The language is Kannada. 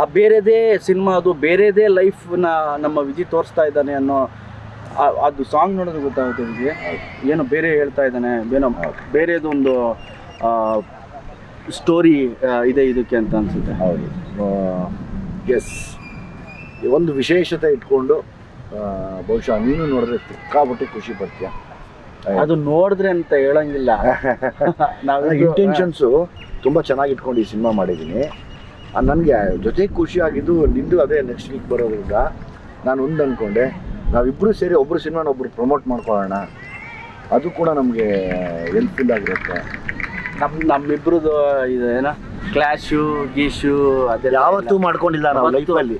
ಆ ಬೇರೆದೇ ಸಿನಿಮಾ ಅದು ಬೇರೆದೇ ಲೈಫ್ನ ನಮ್ಮ ವಿಜಿ ತೋರಿಸ್ತಾ ಇದ್ದಾನೆ ಅನ್ನೋ ಅದು ಸಾಂಗ್ ನೋಡಿದ್ರೆ ಗೊತ್ತಾಗುತ್ತೆ ನಿಮಗೆ. ಏನೋ ಬೇರೆ ಹೇಳ್ತಾ ಇದ್ದಾನೆ ಏನೋ ಬೇರೆದೊಂದು ಸ್ಟೋರಿ ಇದೆ ಇದಕ್ಕೆ ಅಂತ ಅನಿಸುತ್ತೆ. ಹೌದು. ಎಸ್ ಒಂದು ವಿಶೇಷತೆ ಇಟ್ಕೊಂಡು ಬಹುಶಃ ನೀನು ನೋಡಿದ್ರೆ ಸಿಕ್ಕಾಬಿಟ್ಟು ಖುಷಿ ಪಡ್ತೀಯ. ಅದು ನೋಡಿದ್ರೆ ಅಂತ ಹೇಳಂಗಿಲ್ಲ. ನಾವು ಇಂಟೆನ್ಷನ್ಸು ತುಂಬ ಚೆನ್ನಾಗಿ ಇಟ್ಕೊಂಡು ಈ ಸಿನಿಮಾ ಮಾಡಿದ್ದೀನಿ ನನಗೆ ಜೊತೆಗೆ ಖುಷಿಯಾಗಿದ್ದು ನಿಂದು ಅದೇ ನೆಕ್ಸ್ಟ್ ವೀಕ್ ಬರೋದ್ರಿಂದ ನಾನು ಒಂದು ಅಂದ್ಕೊಂಡೆ ನಾವಿಬ್ಬರು ಸೇರಿ ಒಬ್ಬರು ಸಿನಿಮಾನ ಒಬ್ಬರು ಪ್ರಮೋಟ್ ಮಾಡ್ಕೊಳ್ಳೋಣ. ಅದು ಕೂಡ ನಮಗೆ ಹೆಲ್ಪ್ಫುಲ್ ಆಗಿರುತ್ತೆ. ನಮ್ ನಮ್ಮಿಬ್ರದ್ದು ಇದು ಏನ ಕ್ಲಾಶು ಗೀಶು ಅದೆಲ್ಲ ಯಾವತ್ತೂ ಮಾಡ್ಕೊಂಡಿಲ್ಲ ನಾವು ಲೈಫಲ್ಲಿ